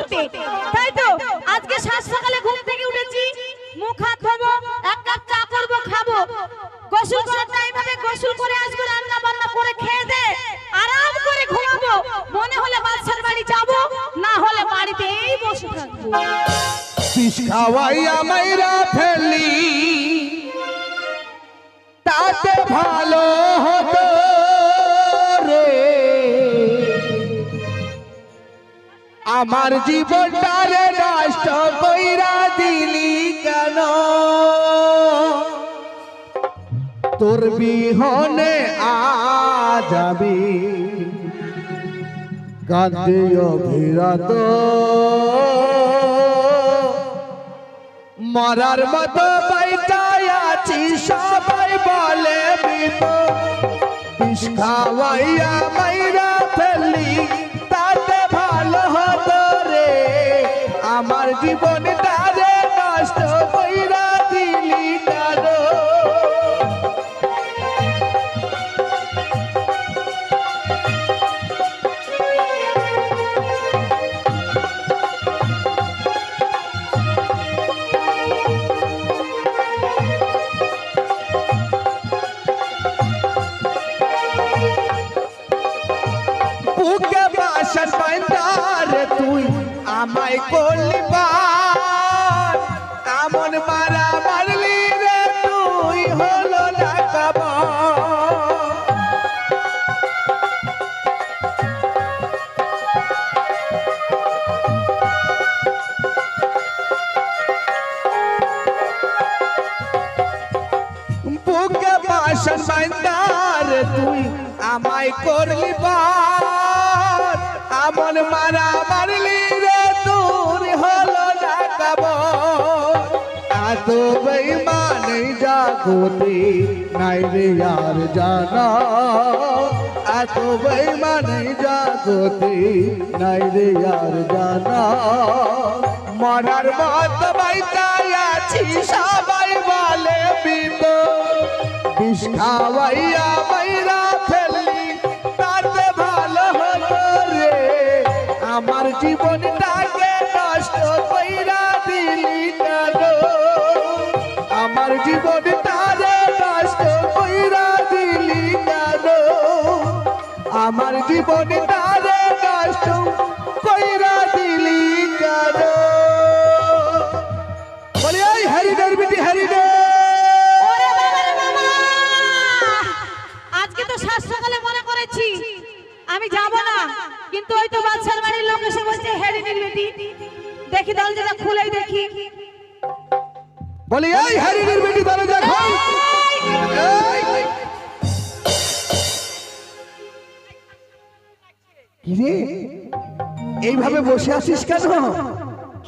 করতে। তাই তো, আজকে সকালে ঘুম থেকে উঠেছি। মুখ, হাত ধোবো, এক কাপ চা করব, খাব। গোসল করার টাইম হবে গোসল করে আসব রান্না বান্না করে খেয়ে দে, আরাম করে ঘুমাবো। মনে হলে বাচ্চার বাড়ি যাব, না হলে বাড়িতেই বসে থাকব। খাওয়াইয়া মাইরা ফেলি তাতে ভালো আমার জীবনটা রে নষ্ট কইরা দিলি কেন? তোর বিহনে আজ আমি কান্দে অভিরত মরার মতো বাইটাই আছি সবাই বলে মৃত বিষ খাওয়াইয়া মাইরা ফেললি। বুকে বাসন বাইন্দার তুই আমায় করলি এমন মারা মারলি রে তুই হলো না বুকে বাসন বাইন্দার তুই আমায় করলি বার কাবন মারা মারলি রে, দূর হলো না এত বেইমান জাগতে নাই রে আর জানা। এত বেইমান জাগতে নাই রে আর জানা। মরার মত বাইতাই আছি, সবাই বলে বিষ খাওয়াইয়া কইরা দিলি কেন? আমার জীবনটারে নষ্ট কইরা দিলি কেন? আমার জীবনটারে নষ্ট কইরা দিলি কেন? বলি, এই হরিডের বিটি হরিডে ওরে বাবা রে বাবা! আজকে তো সাত সকালে মনে করেছি। আমি যাব না, কিন্তু ওই তো বাচ্চার বাড়ির লোক এসে বলছে হেরিনের বেটি। দেখি দরজাটা খুলেই দেখি। বলি এই হরিডের বিটি দরজা খোল এই! কি রে এইভাবে বসে আছিস কেন?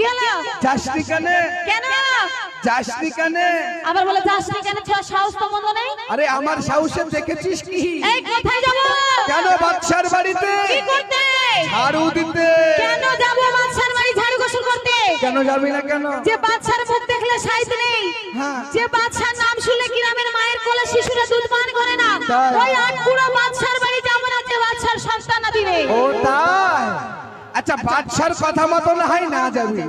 কেন যাসনি কেনে? কেন যাসনি কেনে? আবার বলে যাস না কেন ছোড়া সাহস তো মন্দ নেই? আরে আমার সাহসে দেখেছিস কি? এই কোথায় যাব? কেন বাচ্চার বাড়িতে? কি করতে? ঝাড়ু দিতে? কেন যাব বাচ্চার কেন যাবি না কেন? যে বাচ্চার মুখ দেখলে সাইতে নেই। হ্যাঁ। যে বাচ্চার নাম শুনলে গ্রামের মায়ের কোলে শিশুরা দুধ পান করে না। ওই আটকুড়ো বাচ্চার বাড়ি যাব না যে বাচ্চার সন্তান দিবে ও তাই। আচ্ছা বাচ্চার কথা মতো না হয় না যাবি?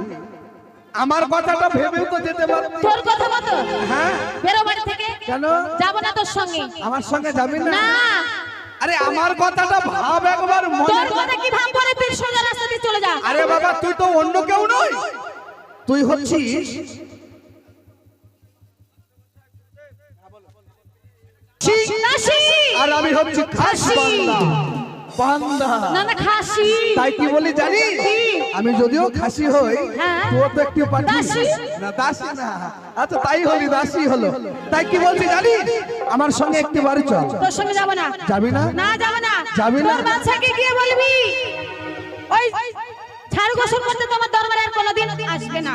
আমার কথাটা ভেবেও তো যেতে পারবি। তোর কথা মতো? হ্যাঁ। বেরো বাড়ি থেকে। কেন? যাব না তোর সঙ্গে। আমার সঙ্গে যাবি না? না। আরে আমার কথাটা ভাব একবার মনে তোর কথা কি ভাব করে তুই সোজা রাস্তা দিয়ে চলে যা। আরে বাবা তুই তো অন্য কেউ নই। তুই হচ্ছিস আর আমি হচ্ছি খাসি। বান্দা। না না খাসি। তাই কি বলি জানি? আমি যদিও খাসি হই হ্যাঁ। তো একটু পাঠি। না দাসী না। আচ্ছা তাই হলি দাসী হলো। তাই কি বলছি জানি? আমার সঙ্গে একটি বাড়ি চল। তোর সঙ্গে যাব না? যাবি না? না যাব না। যাবি না? তোর বাচ্চাকে গিয়ে বলবি। ওই ঝাড়ু গোসল করতে তোমার দরবারে আর কোনোদিন আসবে না।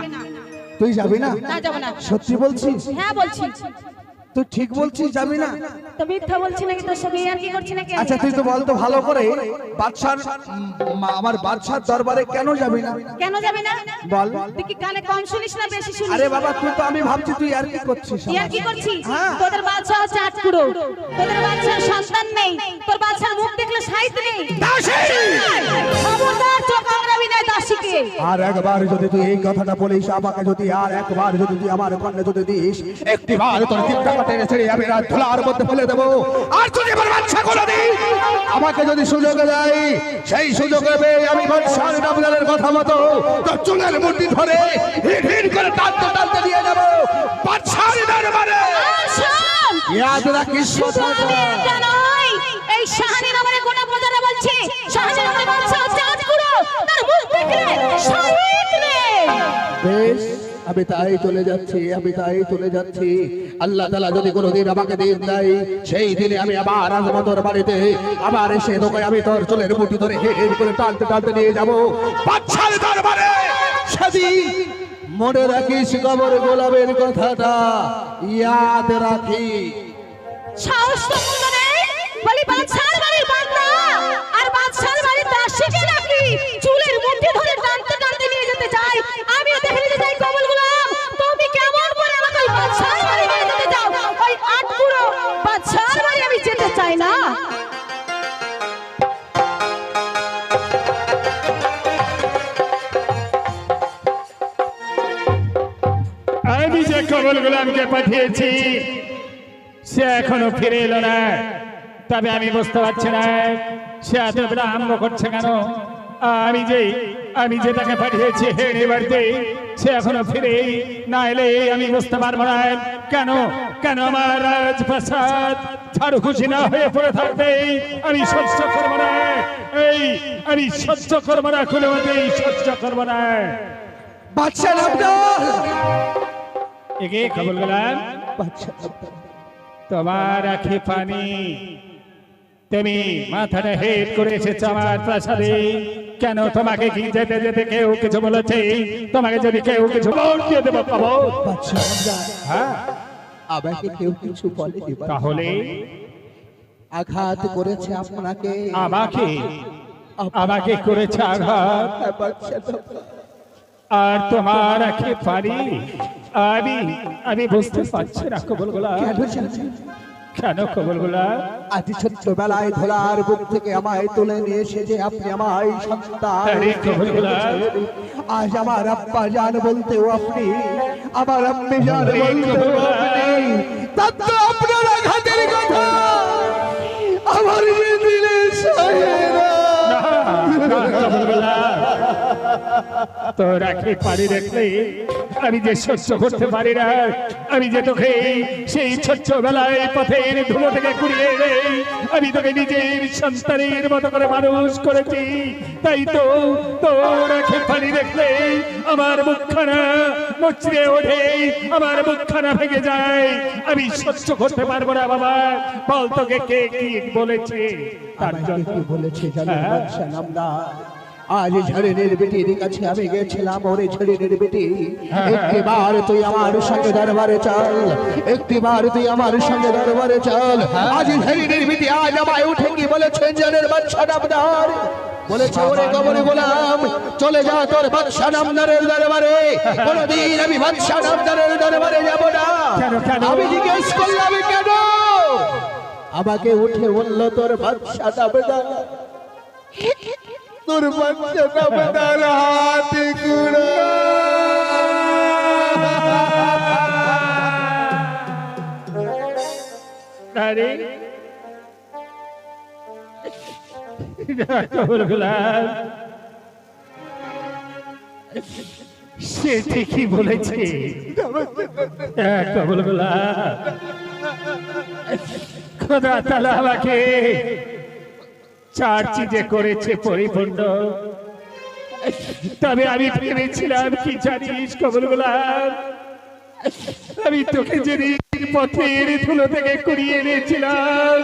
তুই যাবি না? না যাব না। সত্যি বলছিস? হ্যাঁ বলছি। তুই ঠিক বলছিস যাবি না তো মিথ্যা বলছি নাকি? তোর সঙ্গে আর কি করছি নাকি? আচ্ছা তুই তো বলতো ভালো করে। বাদশার আমার বাদশার দরবারে কেন যাবি না? কেন যাবি না? বল। তুই কি কানে কম শুনিস না বেশি শুনিস? আরে বাবা তুই তো আমি ভাবছি তুই আর কি করছিস আর কি করছিস? হ্যাঁ। তোদের বাচ্চা হচ্ছে আটকুড়ো তোদের বাচ্চার সন্তান নেই। তোর বাচ্চার মুখ দেখলে সাইত নেই। দাসী! খবরদার চোখ কামড়াবি নেয় দাসীকে আর একবার যদি তুই এই কথাটা বলিস আমাকে যদি আর একবার যদি তুই আমার কন্যা যদি দিস একটি বার তোর তিন টাকা টেনে ছেড়ে আমি রাত ধুলার মধ্যে ফেলে দেবো। আর যদি আমার বাচ্চা করে দিই আমাকে যদি সুযোগ দেয় সেই সুযোগে পেয়ে আমি বাদশাহ নামদারের কথা মতো তোর চুলের মুঠি ধরে হিট হিট করে টানতে টানতে নিয়ে যাব বাদশাহ দরবারে। ইয়াদ রাখিস আমি এই শাহানি নামের গোটা প্রজারা বলছে শাহানি নামের বাদশা বেশ, আমি তাই চলে যাচ্ছি, আমি তাই চলে যাচ্ছি। আল্লাহ তালা যদি কোনোদিন আমাকে দিন দেয়, সেই দিনে আমি আবার আসব তোর বাড়িতে আবার এসে তোকে আমি তোর চুলের মুঠি ধরে হেড করে টানতে টানতে নিয়ে যাব। বাচ্চার মনে রাখিস কবর গোলাপের কথাটা, ইয়াদ রাখি। সাহস তো মন্দ নেই। বলি, বাদশার বাড়ির বান্দা। আর বাদশার বাড়ির দাসীকে নাকি চুলের মুঠি ধরে টানতে টানতে নিয়ে যেতে চাই আমি দেখে নিতে কবল গুলাম তুমি কেমন করে আমাকে বাদশার বাড়ি নিয়ে যেতে চাও? ওই আটকুড়ো বাদশার বাড়ি আমি যেতে চাই না। আমি যে কবল গোলামকে পাঠিয়েছি, সে এখনও ফিরে এলো না। তবে আমি বুঝতে পারছি না, সে এত বিলম্ব করছে কেন? আমি যে আমি যে তাকে পাঠিয়েছি হেড়ে বাড়িতে সে এখনও ফিরে না এলে আমি বুঝতে পারব না। কেন কেন আমার রাজপ্রাসাদ ছাড়ু খুশি না হয়ে পড়ে থাকবে? আমি সহ্য করব না। এই আমি সহ্য করব না কোনো মতেই সহ্য করব না। খবর গেলাম তোমার আখি পানি তুমি মাথাটা হেট করে এসেছ আমার প্রাসাদে। কেন তোমাকে কি যেতে যেতে কেউ কিছু বলেছে? তোমাকে যদি কেউ কিছু ভোট দিয়ে দেবো পাবো হ্যাঁ। আমাকে কেউ কিছু বলেনি তাহলে? আঘাত করেছে আপনাকে। আমাকে? আমাকে করেছে আঘাত। আর তোমার আখি আমি আমি বুঝতে পারছি না কবল গোলা কেন জানেন? কেন কবল গোলা আজ ছোট্টবেলায় ধরার বুক থেকে আমায় তুলে নিয়ে এসে যে আপনি আমায় সন্তান আজ আমার আব্বা জান বলতেও আপনি আমার আম্মি জান বলতেও আপনি তার তো আপনার আঘাতের কথা। আমার দিলে তো রাখি পারি দেখলে আমি যে সহ্য করতে পারি না আমি যে তোকে সেই ছোট্ট বেলায় পথের ধুলো থেকে কুড়িয়ে আমি তোকে নিজের সন্তানের মতো করে মানুষ করেছি। তাই তো তো রাখি পানি দেখলে আমার মুখখানা মুচড়ে ওঠে আমার মুখখানা ভেঙে যায়। আমি সহ্য করতে পারব না বাবা। বল তোকে কে কি বলেছে? তার জন্য কি বলেছে জানেন হ্যাঁ। বাদশা আজ ঝড়েনের বেটির কাছে আমি গেছিলাম ওরে ঝড়েনের বেটি। হ্যাঁ। একটিবার তুই আমার সঙ্গে দরবারে চল একটিবার তুই আমার সঙ্গে দরবারে চল। হ্যাঁ। আজ ঝড়েনের বেটি আজ আমায় উঠে কি বলেছে জানের নামদার। বলেছে ওরে কবরে গোলাম চলে যা তোর বাদশা নামদারের দরবারে। কোনদিন আমি বাদশা নামদারের দরবারে যাব না? আমি জিজ্ঞেস করলাম কেন? আমাকে উঠে বলল তোর বাদশা নামদার। তোর বাচ্চা নামদার হাত গুড়া। আরে কবুল গোলাম সে ঠিকই বলেছে। কবুল গোলাম খোদা তালা আমাকে চার চিজে করেছে পরিপূর্ণ। তবে আমি ভেবেছিলাম কি জানিস কবুল গোলাম আমি তোকে যেদিন পথের ধুলো থেকে কুড়িয়ে এনেছিলাম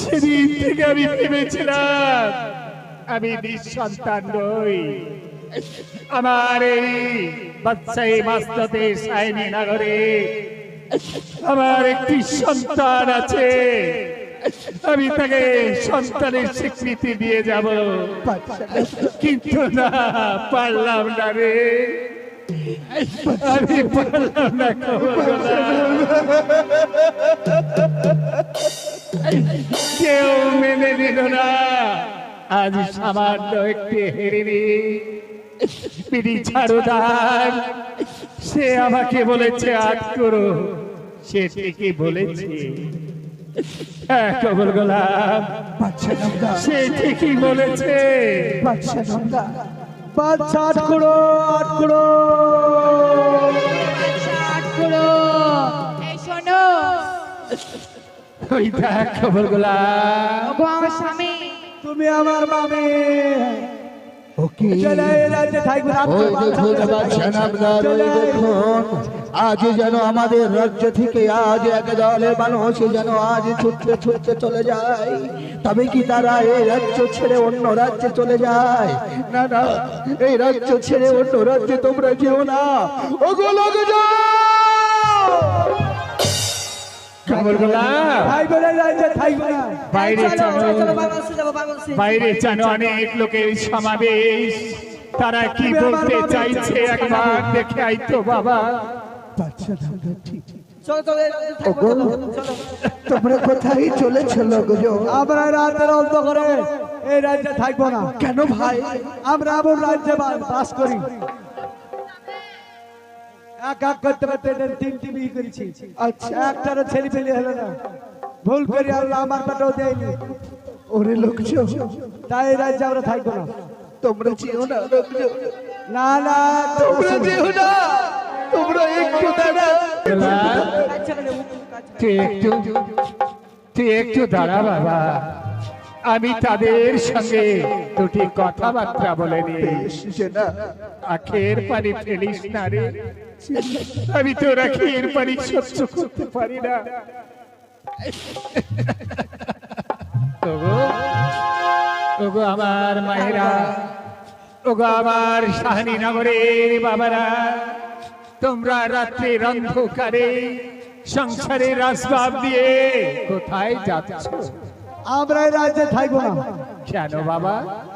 সেদিন থেকে আমি ভেবেছিলাম আমি নিঃসন্তান নই। আমার এই বাচ্চাই মাস্ততে সাইনি নগরে আমার একটি সন্তান আছে। আমি তাকে সন্তানের স্বীকৃতি দিয়ে যাব। কিন্তু না, পারলাম না রে। আমি পারলাম না কেউ মেনে নিল না। আজ সামান্য একটি হেরিনি। পিড়ি ছাড়ো ছাড়ুদার সে আমাকে বলেছে আট করো সে ঠিকই বলেছে। কবল গোলাম। সে ঠিকই বলেছে। আট করো আট করো। আট করো। এই শোনো। ওই দেখ কবল গোলাম। ওগো আমার স্বামী। তুমি আমার মামি চলে এই রাজ্যে থাকবে। ওই দেখুন বাদশাহ নামদার ওই দেখুন। আজ যেন আমাদের রাজ্য থেকে আজ এক দলের মানুষ যেন আজ ছুটতে ছুটতে চলে যায়। তবে কি তারা এই রাজ্য ছেড়ে অন্য রাজ্যে চলে যায়? না না এই রাজ্য ছেড়ে অন্য রাজ্যে তোমরা যেও না। ওগো লোক কবল গোলাম থাকবে না এই রাজ্যে থাকবে না। বাইরে জানো অনেক লোকের সমাবেশ। তারা কি বলতে চাইছে একবার দেখে আইতো বাবা। বাচ্চা ঠিক। তোমরা কোথায় চলেছ লোক আমরা রাতের অন্ত করে এই রাজ্যে থাকব না। কেন ভাই? আমরা এমন রাজ্যে বাস করি। এক এক করতে করতে তিনটি বিয়ে করেছি। আচ্ছা। একটারও ছেলে ফেলে হলো না। ভুল করি আল্লাহ আমার পেটেও দেয়নি। ওরে লোকজন। তাই এই রাজ্যে আমরা থাকব না। তোমরা না লোকজন। না না তোমরা না। তোমরা একটু দাঁড়া। তুই একটু তুই একটু দাঁড়া বাবা। আমি তাদের সঙ্গে দুটি কথাবার্তা বলে আখের পানি ফেলিস না রে। আমি তোর আখের পানি সহ্য করতে পারি না। ওগো ওগো আমার মায়েরা ওগো আমার শাহানীনগরের বাবারা। তোমরা রাত্রির অন্ধকারে সংসারের আসবাব দিয়ে কোথায় যাচ্ছ? আমরা এই রাজ্যে থাকব না। কেন বাবা?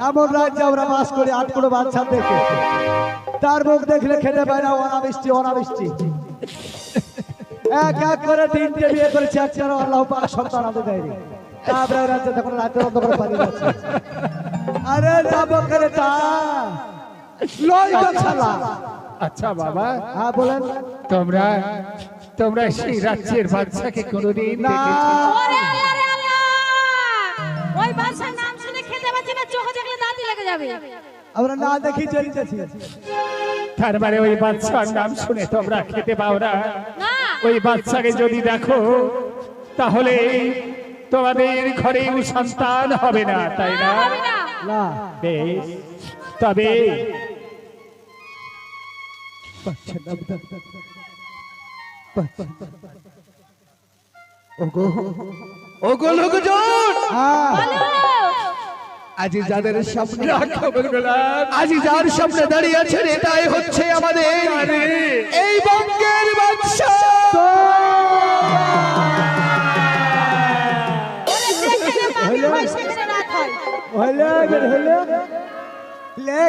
এমন রাজ্যে আমরা বাস করি আট কোনো বাচ্চা দেখে। তার মুখ দেখলে খেতে পায় না অনাবৃষ্টি অনাবৃষ্টি। এক এক করে তিনটে বিয়ে করেছি একটারও আল্লাহ পাক সন্তান দেয়নি আমরা এই রাজ্যে তখন রাতের অন্ধকারে পালিয়ে যাচ্ছি। আরে যাব করে তা? তো শালা। আচ্ছা বাবা। হ্যাঁ বলেন। তোমরা তোমরা সেই রাজ্যের বাচ্চাকে কোনোদিন না। দেখেছ? ওরে আল্লাহ রে আল্লাহ! ওই বাদশার নাম শুনে খেতে পাচ্ছি না চোখে দেখলে দাঁতই লেগে যাবে। আমরা না দেখি চলে যাচ্ছি তার মানে ওই বাচ্চার নাম শুনে তোমরা খেতে পাও না। ওই বাচ্চাকে যদি দেখো তাহলে তোমাদের ঘরেও সন্তান হবে না তাই না? হবে না না ওগো ওগো লোকজন! আজ যাদের সামনে আজ যার সামনে দাঁড়িয়ে আছেন এটাই হচ্ছে আমাদের এই বঙ্গের বাদশা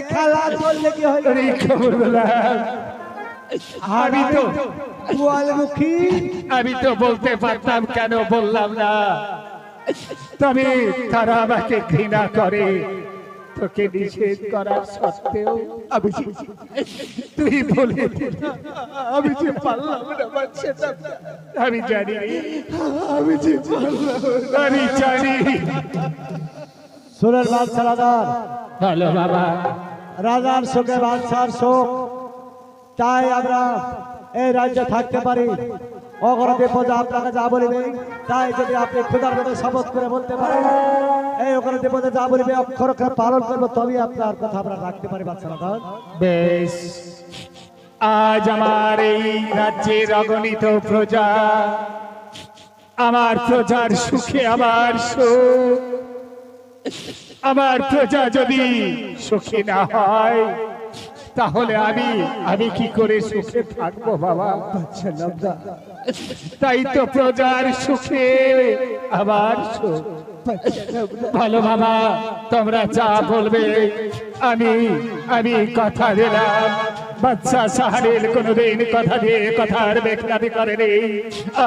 খেলা চললে কি হইল? খবর আমি তো গোয়ালমুখী আমি তো বলতে পারতাম কেন বললাম না। তবে তারা আমাকে ঘৃণা করে। তোকে নিষেধ করার সত্ত্বেও আমি তুই বলে আমি যে পারলাম না বাচ্চাটা আমি জানি। আমি যে পারলাম আমি জানি। সুরের বাদশা রাজার। ভালো বাবা। রাজার শোকে বাদশার শোক। তাই আমরা এই রাজ্যে থাকতে পারি। অগর বিপদে আপনাকে যা বলিবে, তাই যদি আপনি খুদার মতো শপথ করে বলতে পারেন, এই ওখানে বিপদে যা বলিবে অক্ষর অক্ষর পালন করব, তবেই আপনার কথা আমরা রাখতে পারি বাচ্চা রাজার বেশ। আজ আমার এই রাজ্যের অগণিত প্রজা, আমার প্রজার সুখে আমার সুখ। আমার প্রজা যদি সুখী না হয় তাহলে আমি আমি কি করে সুখে থাকব বাবা? তাই তো প্রজার সুখে সুখ। ভালো বাবা, তোমরা যা বলবে, আমি আমি কথা দিলাম। বাচ্চা সাহারির কোনোদিন কথা দিয়ে কথার বেখলাপি করেনি।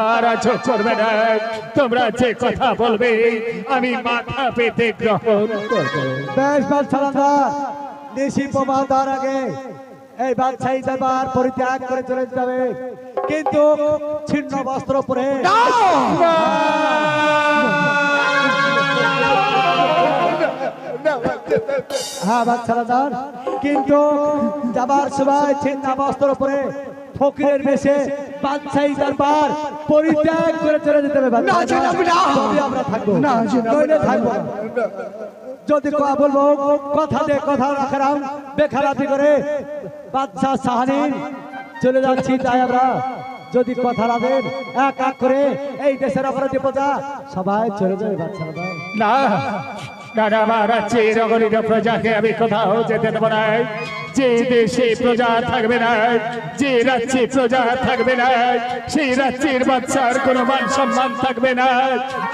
আর আজ করবে না। তোমরা যে কথা বলবে, আমি মাথা পেতে গ্রহণ করব। বেশ বাদশাহ দেশি প্রমাণ দেওয়ার আগে। এই বাদশাহী দরবার পরিত্যাগ করে চলে যেতে হবে কিন্তু ছিন্ন বস্ত্র পরে। হ্যাঁ বাচ্চারা বাদশাহ কিন্তু যাবার সময় ছিন্ন বস্ত্র পরে ফকিরের বেশে বাদশাহী দরবার পরিত্যাগ করে চলে যেতে হবে। আমরা থাকব। থাকব। যদি বলব কথা দিয়ে কথা রাখলাম বেখারাতি করে বাদশাহ সাহানি চলে যাচ্ছি তাই আমরা যদি কথা রাখেন এক এক করে এই দেশের অপরাধী প্রজা সবাই চলে যাবে বাচ্চারা না না আমার রাজ্যের প্রজাকে আমি কোথাও যেতে দেবো না যে দেশে প্রজা থাকবে না, যে রাজ্যে প্রজা থাকবে না, সেই রাজ্যের বাচ্চার কোনো মান সম্মান থাকবে না।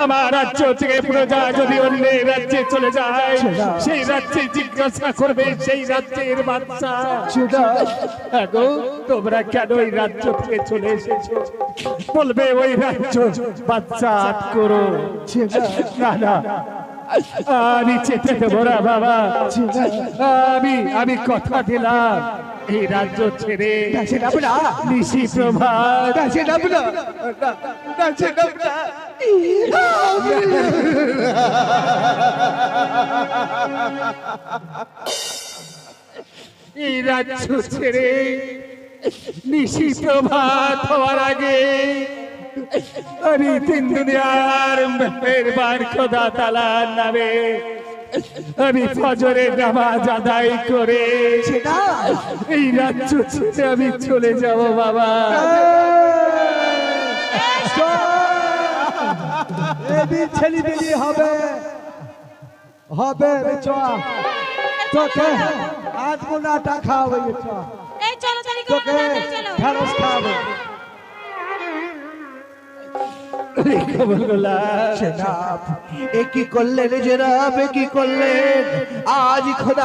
আমার রাজ্য থেকে প্রজা যদি অন্য রাজ্যে চলে যায়, সেই রাজ্যে জিজ্ঞাসা করবে সেই রাজ্যের বাচ্চা তোমরা কেন ওই রাজ্য থেকে চলে এসেছ? বলবে, ওই রাজ্য বাচ্চা করো। না না আমি চেতে দেবো না বাবা। আমি আমি কথা দিলাম। এই রাজ্য ছেড়ে নিশি প্রভাত। এই রাজ্য ছেড়ে নিশি প্রভাত হওয়ার আগে আমি তিন দুনিয়ার মেহরবান খোদা তালার নামে। আমি ফজরের নামাজ আদায় করে এই রাজ্য ছেড়ে আমি চলে যাব বাবা। ছেলে বেলি হবে। হবে রে চ তোকে আজ মোনাটা খাওয়াবে তোকে ঢেঁড়স খাওয়াবে। করলেন করলেন? আজ খোদা